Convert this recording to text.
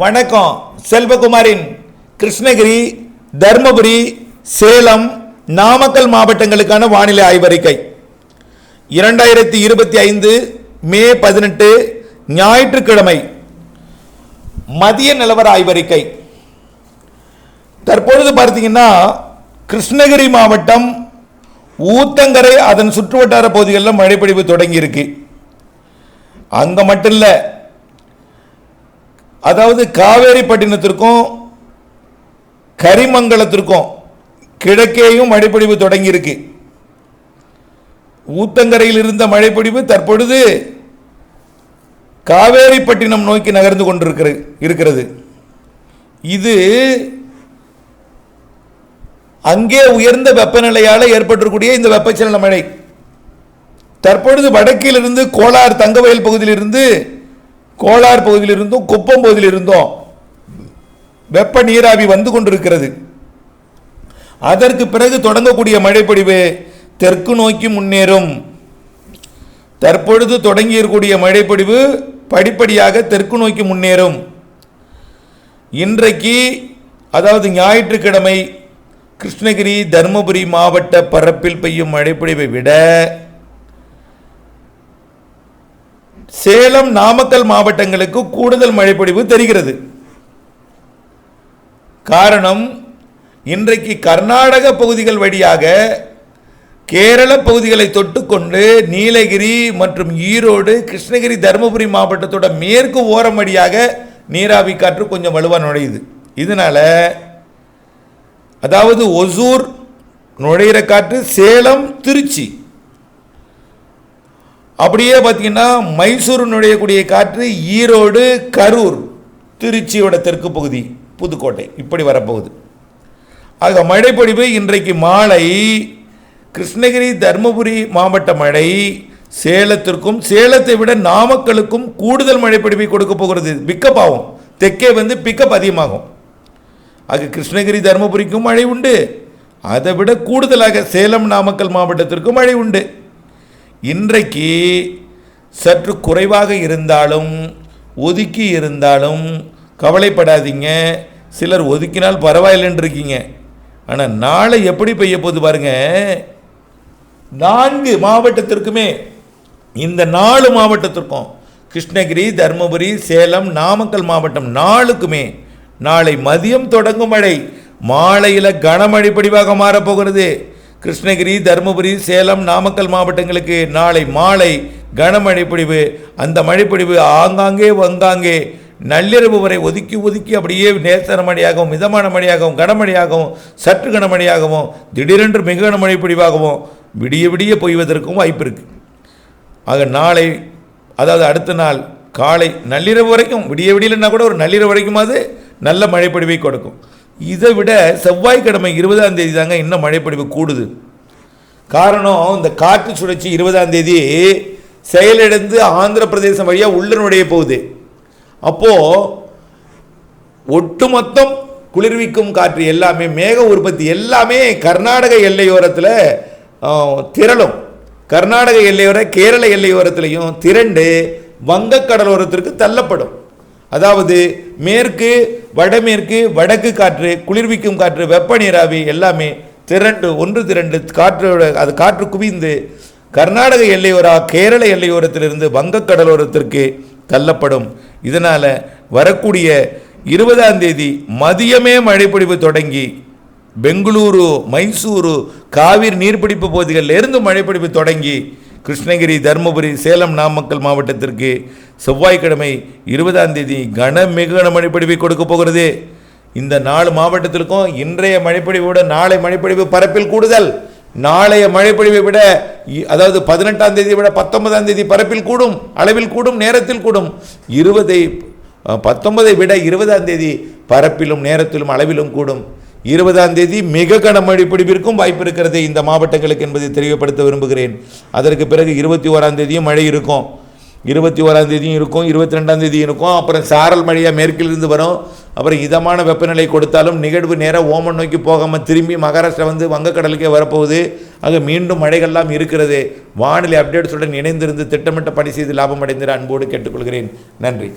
வணக்கம். செல்வகுமாரின் கிருஷ்ணகிரி தர்மபுரி சேலம் நாமக்கல் மாவட்டங்களுக்கான வானிலை ஆய்வறிக்கை. இரண்டாயிரத்தி இருபத்தி ஐந்து மே பதினெட்டு ஞாயிற்றுக்கிழமை. மதிய நிலவர ஆய்வறிக்கை. தற்பொழுது பார்த்தீங்கன்னா கிருஷ்ணகிரி மாவட்டம் ஊத்தங்கரை அதன் சுற்றுவட்டார பகுதிகளில் மழைப்பொழிவு தொடங்கியிருக்கு. அங்கே மட்டும் இல்லை அதாவது காவேரிப்பட்டினத்திற்கும் கரிமங்கலத்திற்கும் கிழக்கேயும் மழைப்பொழிவு தொடங்கியிருக்கு. ஊத்தங்கரையில் இருந்த மழைப்பொழிவு தற்பொழுது காவேரிப்பட்டினம் நோக்கி நகர்ந்து கொண்டிருக்கிறது இருக்கிறது. இது அங்கே உயர்ந்த வெப்பநிலையால் ஏற்பட்டிருக்கூடிய இந்த வெப்பச்சலன மழை. தற்பொழுது வடக்கிலிருந்து கோலார் தங்கவயல் பகுதியிலிருந்து கோளார் பகுதியிலிருந்தும் குப்பம் பகுதியிலிருந்தும் வெப்ப நீராவி வந்து கொண்டிருக்கிறது. அதற்கு பிறகு தொடங்கக்கூடிய மழைப்பொழிவு தெற்கு நோக்கி முன்னேறும். தற்பொழுது தொடங்கியிருக்கூடிய மழைப்பொழிவு படிப்படியாக தெற்கு நோக்கி முன்னேறும். இன்றைக்கு அதாவது ஞாயிற்றுக்கிழமை கிருஷ்ணகிரி தருமபுரி மாவட்ட பரப்பில் பெய்யும் மழைப்பொழிவை விட சேலம் நாமக்கல் மாவட்டங்களுக்கு கூடுதல் மழைப்பொழிவு தெரிகிறது. காரணம் இன்றைக்கு கர்நாடக பகுதிகள் வழியாக கேரள பகுதிகளை தொட்டுக்கொண்டு நீலகிரி மற்றும் ஈரோடு கிருஷ்ணகிரி தருமபுரி மாவட்டத்தோட மேற்கு ஓரம் வழியாக நீராவி காற்று கொஞ்சம் வலுவாக நுழையுது. இதனால் அதாவது ஒசூர் நுழையிற காற்று சேலம் திருச்சி அப்படியே பார்த்தீங்கன்னா மைசூர் நுழையக்கூடிய காற்று ஈரோடு கரூர் திருச்சியோட தெற்கு பகுதி புதுக்கோட்டை. இப்படி வரப்போகுது. ஆக மழைப்பொழிவு இன்றைக்கு மாலை கிருஷ்ணகிரி தருமபுரி மாவட்ட மழை சேலத்திற்கும் சேலத்தை விட நாமக்கலுக்கும் கூடுதல் மழைப்பொழிவை கொடுக்க போகிறது. பிக்கப் ஆகும் தெற்கே வந்து பிக்கப் அதிகமாகும். ஆக கிருஷ்ணகிரி தருமபுரிக்கும் மழை உண்டு. அதை விட கூடுதலாக சேலம் நாமக்கல் மாவட்டத்திற்கும் மழை உண்டு. இன்றைக்கு சற்று குறைவாக இருந்தாலும் ஒதுக்கி இருந்தாலும் கவலைப்படாதீங்க. சிலர் ஒதுக்கினால் பரவாயில்லைன்னு இருக்கீங்க ஆனால் நாளை எப்படி பெய்ய போகுது பாருங்க. நான்கு மாவட்டத்திற்குமே இந்த நாலு மாவட்டத்திற்கும் கிருஷ்ணகிரி தருமபுரி சேலம் நாமக்கல் மாவட்டம் நாளுக்குமே நாளை மதியம் தொடங்கும் மழை. மாலையில் கனமழை பொழிவாக மாறப்போகிறது. கிருஷ்ணகிரி தருமபுரி சேலம் நாமக்கல் மாவட்டங்களுக்கு நாளை மாலை கனமழை பொழிவு அந்த மழைப்பொழிவு ஆங்காங்கே வங்காங்கே. நள்ளிரவு வரை ஒதுக்கி ஒதுக்கி அப்படியே நேசன மழையாகவும் மிதமான மழையாகவும் கனமழையாகவும் சற்று கனமழையாகவும் திடீரென்று மிக கனமழை பொழிவாகவும் விடிய விடிய பொய்வதற்கும் வாய்ப்பு இருக்குது ஆக நாளை அதாவது அடுத்த நாள் காலை நள்ளிரவு வரைக்கும் விடிய விடியலன்னா கூட ஒரு நள்ளிரவு வரைக்குமாவது நல்ல மழைப்பொழிவை கொடுக்கும். இதை விட செவ்வாய்க்கிழமை இருபதாம் தேதி தாங்க இன்னும் மழைப்பொழிவு கூடுது. காரணம் இந்த காற்று சுழற்சி இருபதாம் தேதி செயலிழந்து ஆந்திர பிரதேசம் வழியாக உள்ள நுழைய போகுது. அப்போது ஒட்டுமொத்தம் குளிர்விக்கும் காற்று எல்லாமே மேக உற்பத்தி எல்லாமே கர்நாடக எல்லையோரத்தில் திரளும். கர்நாடக எல்லையோர கேரள எல்லையோரத்திலையும் திரண்டு வங்கக்கடலோரத்திற்கு தள்ளப்படும். அதாவது மேற்கு வடமேற்கு வடக்கு காற்று குளிர்விக்கும் காற்று வெப்ப நீராவி எல்லாமே திரண்டு ஒன்று திரண்டு காற்றோட அது காற்று குவிந்து கர்நாடக எல்லையோரா கேரள எல்லையோரத்திலிருந்து வங்கக்கடலோரத்திற்கு தள்ளப்படும். இதனால் வரக்கூடிய இருபதாம் தேதி மதியமே மழைப்பொழிவு தொடங்கி பெங்களூரு மைசூரு காவிரி நீர்பிடிப்பு பகுதிகளிலிருந்து மழைப்பொழிவு தொடங்கி கிருஷ்ணகிரி தருமபுரி சேலம் நாமக்கல் மாவட்டத்திற்கு செவ்வாய்க்கிழமை இருபதாம் தேதி கன கன மழைப்பொழிவை கொடுக்க போகிறது. இந்த நாலு மாவட்டத்திற்கும் இன்றைய மழைப்பொழிவை விட நாளை மழைப்பொழிவு பரப்பில் கூடுதல். நாளைய மழைப்பொழிவை விட இ- அதாவது பதினெட்டாம் தேதியை விட பத்தொன்பதாம் தேதி பரப்பில் கூடும் அளவில் கூடும் நேரத்தில் கூடும். இருபதை பத்தொன்பதை விட இருபதாம் தேதி பரப்பிலும் நேரத்திலும் அளவிலும் கூடும். இருபதாம் தேதி மிக கனமழை பிடிப்பிற்கும் வாய்ப்பு இருக்கிறது. இந்த மாவட்டங்களுக்கு என்பதை தெரியப்படுத்த விரும்புகிறேன். அதற்கு பிறகு இருபத்தி ஓராம் தேதியும் மழை இருக்கும். இருபத்தி ஓராம் தேதியும் இருக்கும். இருபத்தி ரெண்டாம் தேதியும் இருக்கும். அப்புறம் சாரல் மழையாக மேற்கிலிருந்து வரும். அப்புறம் இதமான வெப்பநிலை கொடுத்தாலும் நிகழ்வு நேராக ஓமன் நோக்கி போகாமல் திரும்பி மகாராஷ்டிரா வந்து வங்கக்கடலுக்கே வரப்போகுது. ஆக மீண்டும் மழைகள்லாம் இருக்கிறது. வானிலை அப்டேட்ஸுடன் இணைந்திருந்து திட்டமிட்ட பணி செய்து லாபம் அடைந்திட அன்போடு கேட்டுக்கொள்கிறேன். நன்றி.